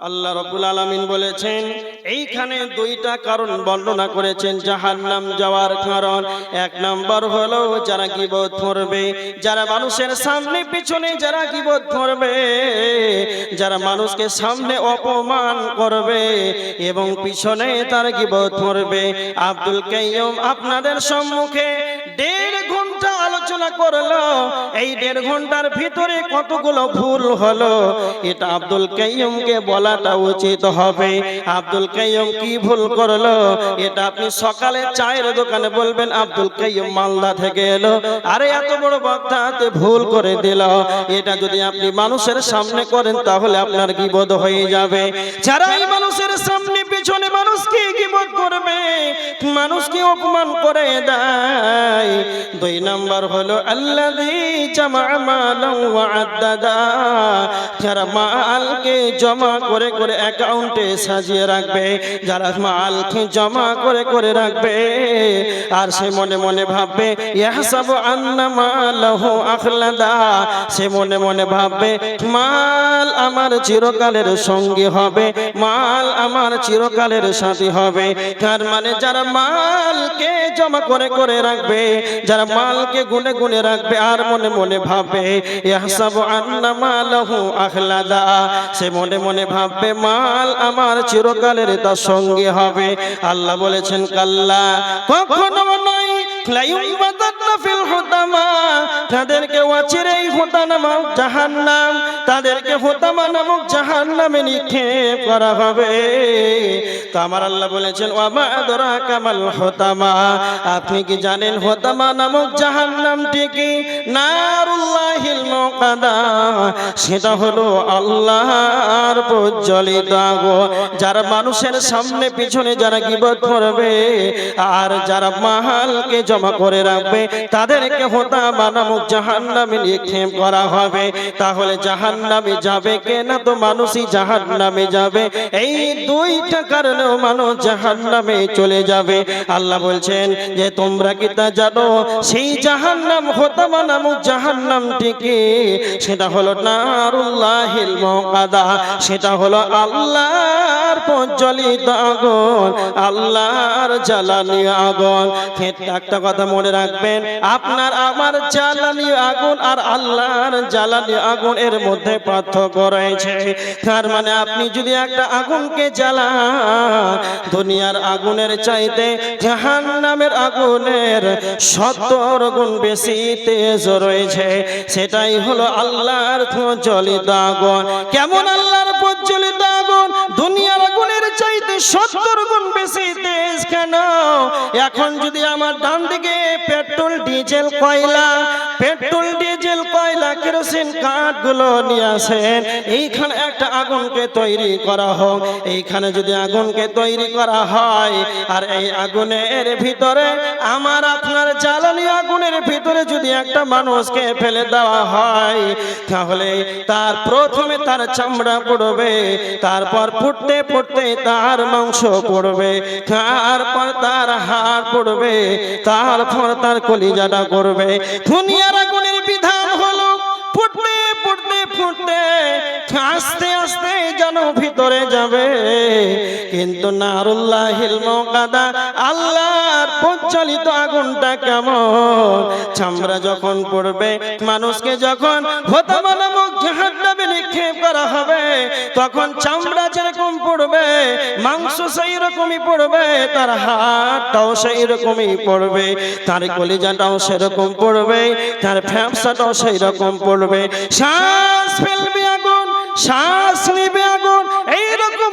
আল্লাহ রবুল আলমিন বলেছেন, এইখানে দুইটা কারণ বর্ণনা করেছেন জাহান্নাম যাওয়ার কারণ। এক নম্বর হলো যারা গিবত করবে যারা মানুষের সামনে পিছনে যারা গিবত করবে যারা মানুষকে সামনে অপমান করবে এবং পিছনে তার গিবত করবে আব্দুল কাইয়ুম আপনাদের সম্মুখে দেড় আলোচনা করল। এই দেড় ঘণ্টার ভিতরে কতগুলো ভুল হলো? এটা আব্দুল কাইয়ুমকে বলাটা উচিত হবে। আব্দুল কাইয়ুম কি ভুল করল? এটা আপনি সকালে চায়ের দোকানে বলবেন, আব্দুল কাইয়ুম মালদা থেকে এলো। আরে, এত বড় বক্তাতে ভুল করে দিল। এটা যদি আপনি মানুষের সামনে করেন, তাহলে আপনার গিবদ হয়ে যাবে। যারা এই মানুষের সামনে পিছনে মানুষকে গিবদ করবে, মানুষকে অপমান করে দেয়। দুই নাম্বার হলো ওয়া যারা মালকে জমা করে করে অ্যাকাউন্টে সাজিয়ে রাখবে, যারা মালকে জমা করে করে রাখবে, আর সে মনে মনে ভাববে, ইয়াহসাবু আন্না মালাহু আখলাদা। সে মনে মনে ভাববে, মাল আমার চিরকালের সঙ্গী হবে, মাল আমার চিরকালের সাথী হবে। তার মানে যারা মালকে জমা করে করে রাখবে, যারা মালকে গুনে গুনে রাখবে আর মনে মনে আখলাদা। সে মনে মনে ভাববে, মাল আমার চিরকালের তার সঙ্গে হবে। আল্লাহ বলেছেন, কাল্লা, কখনো নয় তাদেরকে অচিরেই হুতানামা জাহান্নাম, তাদেরকে হুতামা নামক জাহান্নামে নিক্ষেপ করা হবে। তো আমার আল্লাহ বলেছেন, ওয়ামা আদরা কামাল হুতামা আপনি কি জানেন হুতামা নামক জাহান্নামটি কি? নারুল্লাহিল মুকাদা, সেটা হলো আল্লাহর প্রজ্বলিত আগুন। যারা মানুষের সামনে পিছনে যারা গিবত করবে, আর যারা মাহালকে জমা করে রাখবে। তাদেরকে হোতা বানামুক জাহান্নামে নিক্ষেপ করা হবে। তাহলে জাহান্নামে যাবে কে না? তো মানুষই জাহান্নামে যাবে। এই দুইটা কারণেও মানুষ জাহান্নামে চলে যাবে। আল্লাহ বলছেন যে, তোমরা কি তা জানো? সেই জাহান জাহান্নাম হোতামা নামক জাহান্নামটিকে সেটা হলো নারুল্লাহিল মুকাদা সেটা হলো আল্লাহর প্রজ্বলিত আগুন, আল্লাহর জ্বালানি আগুন। একটা কথা মনে রাখবেন, আপনার আমার জ্বালানি আগুন আর আল্লাহর জ্বালানি আগুন এর মধ্যে পার্থক্য রয়েছে। তার মানে আপনি যদি একটা আগুনকে জ্বালান, দুনিয়ার আগুনের চাইতে জাহান নামের আগুনের সত্তর গুণ বেশি তেজ রয়েছে। সেটাই হলো আল্লাহর প্রজ্বলিত আগুন। কেমন আল্লাহর প্রজ্বলিত আগুন? দুনিয়ার আগুনের চাইতে সত্তর গুণ বেশি তেজ কেন? এখন যদি আমার ডান দিকে পেট্রোল ডিজেল কয়লা পেট্রোল ডিজেল কেরোসিন কাঠগুলো নিয়ে আসেন। এইখানে একটা আগুনকে তৈরি করা হোক। এইখানে যদি আগুনকে তৈরি করা হয়, আর এই আগুনের ভিতরে আমার আপনার জ্বালানি আগুনের ভিতরে যদি একটা মানুষকে ফেলে দেওয়া হয়, তাহলে তার প্রথমে তার চামড়া পড়বে, তারপর ফুটতে ফুটতে তার মাংস পড়বে, তারপর তার হাড় পড়বে, তারপর তার কলিজাটা করবে দুনিয়ার ফুটতে ফুটতে ফুটতে আস্তে আস্তে যেন ভিতরে যাবে। কিন্তু নারুল্লাহিল মকাদা আল্লাহর প্রচলিত আগুনটা কেমন? চামড়া যখন পড়বে, মানুষকে যখন হতামা মুখ নিক্ষেপ করা হবে। তখন চামড়া যেরকম পড়বে, মাংস সেই রকমই পড়বে, তার হাতটাও সেই রকমই পড়বে, তার কলিজাটাও সেরকম পড়বে, তার ফ্যাপসাটাও সেই রকম পড়বে। শ্বাস ফেলবে আগুন, শ্বাস নিবে আগুন, এইরকম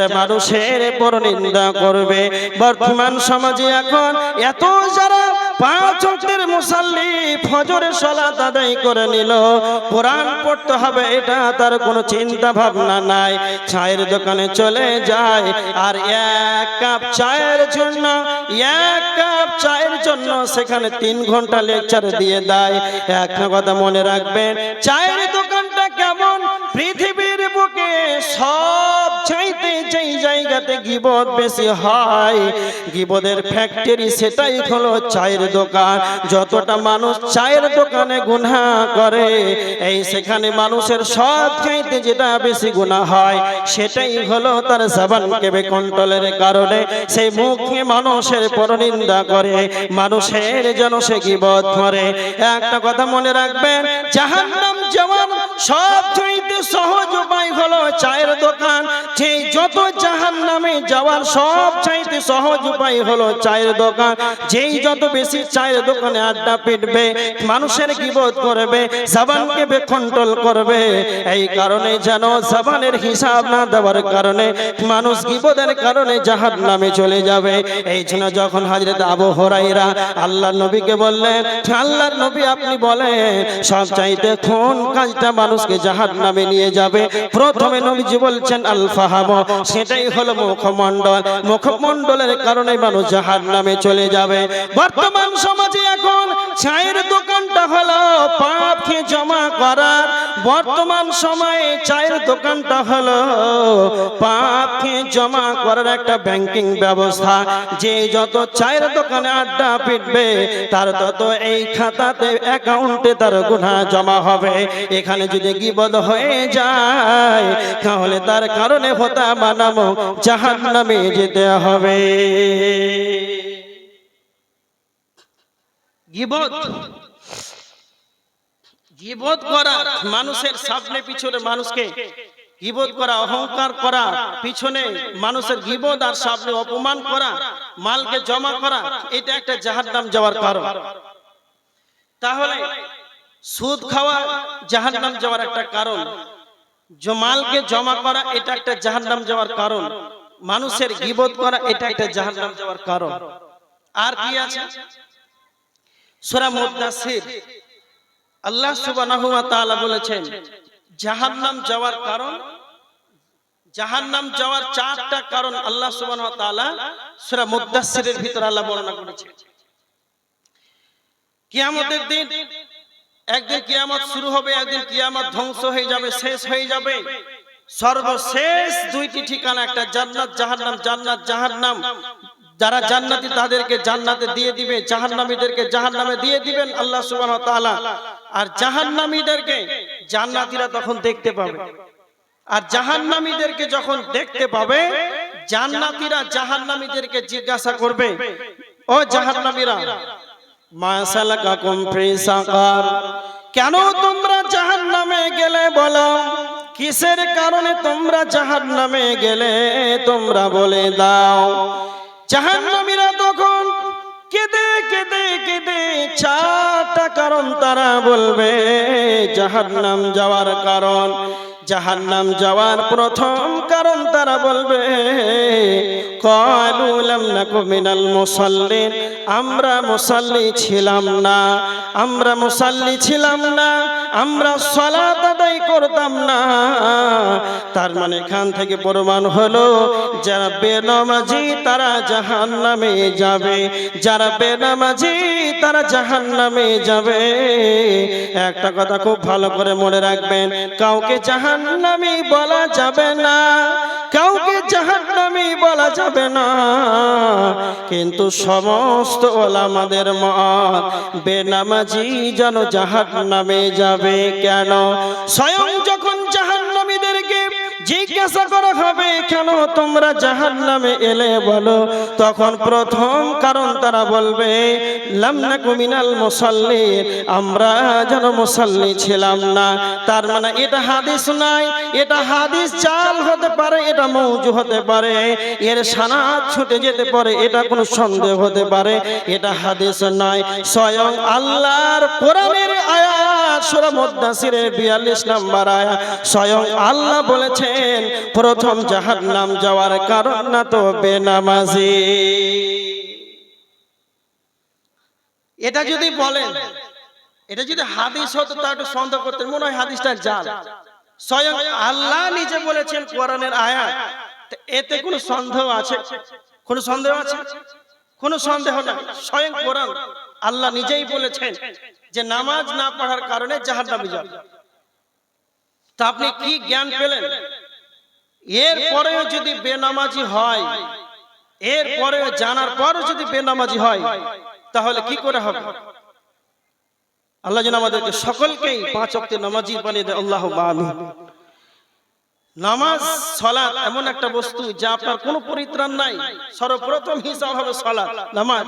মানুষের পরনিন্দা করবে। বর্তমান সমাজে এখন এত যারা পাঁচ ওয়াক্তের মুসাল্লি ফজরের সালাত আদায় করে নিল কোরআন পড়তে হবে এটা তার কোনো চিন্তা ভাবনা নাই। চায়ের দোকানে চলে যায় আর এক কাপ চায়ের জন্য এক কাপ চায়ের জন্য সেখানে তিন ঘণ্টা লেকচার দিয়ে দেয়। একটা কথা মনে রাখবেন চায়ের দোকানটা কেমন? পৃথিবীর বুকে সব চাইতে যেই জায়গাতে গিবদ বেশি হয় গিবদের ফ্যাক্টরি সেটাই হলো চায়ের দোকান। যতটা মানুষ চায়ের দোকানে গুনাহ করে, এই সেখানে মানুষের সব চাইতে যেটা বেশি গুনাহ হয়, সেটাই হলো তার জবানকে কন্ট্রোলের কারণে সেই মুখে মানুষের পরনিন্দা করে, মানুষের যেন সে গিবদ করে। একটা কথা মনে রাখবেন, জাহান্নাম যেমন সব চাইতে সহজ উপায় হলো চায়ের দোকান। যে যত জাহান নামে যাওয়ার সব চাইতে সহজ উপায় হলো চায়ের দোকান। যেই যত বেশি চায়ের দোকানে আড্ডা পিটবে, মানুষের গিবত করবে, জবানকে বেকন্ট্রোল করবে, এই কারণে যেন জবানের হিসাব না দেওয়ার কারণে মানুষ গিবদের কারণে জাহান নামে চলে যাবে। এই জন্য যখন হাজরত আবু হরাইরা আল্লাহ নবীকে বললেন, আল্লাহর নবী আপনি বলেন, সব চাইতে কোন কাজটা মানুষকে জাহান নামে নিয়ে যাবে। প্রথমে নবীজি বলছেন, আল ফাহাম সেটাই হলো মুখমণ্ডল। মুখমণ্ডলের কারণে মানুষ জাহান নামে চলে যাবে। বর্তমান সমাজে এখন চায়ের দোকানটা হলো পাপকে জমা করার। বর্তমান সময়ে চায়ের দোকানটা হলো পাপকে জমা করার একটা ব্যাংকিং ব্যবস্থা। যে যত চায়ের দোকানে আড্ডা পিটবে, তার তত এই খাতাতে অ্যাকাউন্টে তার গুণা জমা হবে। এখানে যদি গিবদ হয়ে যায়, তাহলে তার কারণে হতা বানাবো জাহান নামে যেতে হবে। গিবদ। গিবদ করা, মানুষের সামনে পিছনে মানুষকে গিবদ করা, অহংকার করা, পিছনে মানুষের গিবদ আর সামনে অপমান করা, মালকে জমা করা, এটা একটা জাহান্নাম যাওয়ার কারণ। তাহলে সুদ খাওয়া জাহান্নাম যাওয়ার একটা কারণ। মালকে জমা করা, এটা একটা জাহান্নাম যাওয়ার কারণ। মানুষের গিবত করা, এটা একটা জাহান্নাম যাওয়ার কারণ। আর কি আছে? সূরা মুদাসসির। আল্লাহ তাআলা বলেছেন, জাহান্নাম যাওয়ার কারণ, জাহান্নাম যাওয়ার চারটা কারণ আল্লাহ সুবহানাহু ওয়া তাআলা সূরা ভিতর আল্লাহ বর্ণনা করেছেন। কিয়ামতের দিন, একদিন কিয়ামত শুরু হবে, একদিন কিয়ামত ধ্বংস হয়ে যাবে, শেষ হয়ে যাবে। সর্বশেষ দুইটি ঠিকানা একটা, জান্নাত, জাহান্নাম জান্নাত, জাহান্নাম। যারা জান্নাতি তাদেরকে জান্নাতে দিয়ে দিবে, জাহান্নামীদেরকে জাহান্নামে দিয়ে দিবেন আল্লাহ তাআলা। আর জাহান্নামীদেরকে জান্নাতীরা তখন দেখতে পাবে। আর জাহান্নামীদেরকে যখন দেখতে পাবে, জান্নাতীরা জাহান্নামীদেরকে জিজ্ঞাসা করবে, ও ফি সাকার, কেন তোমরা গেলে বলো? কিসের কারণে তোমরা জাহান্নামে গেলে তোমরা বলে দাও? জাহান্নামীরা কেঁদে কেঁদে চারটা কারণ তারা বলবে, জাহান্নাম যাওয়ার কারণ। জাহান্নাম যাওয়ার প্রথম কারণ তারা বলবে মিনাল মুসাল্লিন, আমরা মুসাল্লি ছিলাম না, আমরা মুসাল্লি ছিলাম না। আমরা সলাত আদায় করতাম না। তার মানে এখান থেকে প্রমাণ হলো, যারা বেনামাজি তারা জাহান নামে যাবে। যারা বেনামাজি তারা জাহান্নামে যাবে। একটা কথা খুব ভালো করে মনে রাখবেন, কাউকে জাহান্নামী বলা যাবে না, কাউকে জাহান্নামী বলা যাবে না। কিন্তু সমস্ত ওলামাদের মত, বেনামাজি যেন জাহান্নামে যাবে কেন? স্বয়ং যখন জিজ্ঞাসা করা হবে কেন তোমরা জাহান নামে এলে বলো? তখন প্রথম কারণ তারা বলবে আমরা যেন মুসাল্লি ছিলাম না। তার মানে এটা হাদিস নাই, এটা হাদিস চাল হতে পারে, এটা মৌজু হতে পারে, এর সানাত ছুটে যেতে পারে, এটা কোনো সন্দেহ হতে পারে, এটা হাদিস নয় স্বয়ং আল্লাহর কোরআনের আয়াত, সূরা মুদাসসিরের 42 নম্বর আয়াত, স্বয়ং আল্লাহ বলেছেন প্রথম জাহান্নাম যাওয়ার কারণ না তো বেনামাজি। এটা যদি বলেন, এটা যদি হাদিস হতো, তা একটু সন্দেহ করতেন, মনে হয় হাদিসটা জাল। স্বয়ং আল্লাহ নিজে বলেছেন কোরআনের আয়াত। এতে কোনো সন্দেহ আছে? কোনো সন্দেহ আছে? কোনো সন্দেহ নাই। স্বয়ং কোরআন আল্লাহ নিজেই বলেছেন যে নামাজ না পড়ার কারণে জাহান্নামে যাবে। তা আপনি কি জ্ঞান পেলেন? এর পরেও যদি বেনামাজি হয় এর পরেও জানার পরও যদি বেনামাজি হয়, তাহলে কি করে হবে? আল্লাহ যেন আমাদেরকে সকলকেই পাঁচ অক্টে নামাজি বানিয়ে দেয়, আল্লাহ নামাজ সলাৎ এমন একটা বস্তু যা আপনার কোনো পরিত্রাণ নাই, সর্বপ্রথম হিসাব হবে সলাৎ নামাজ।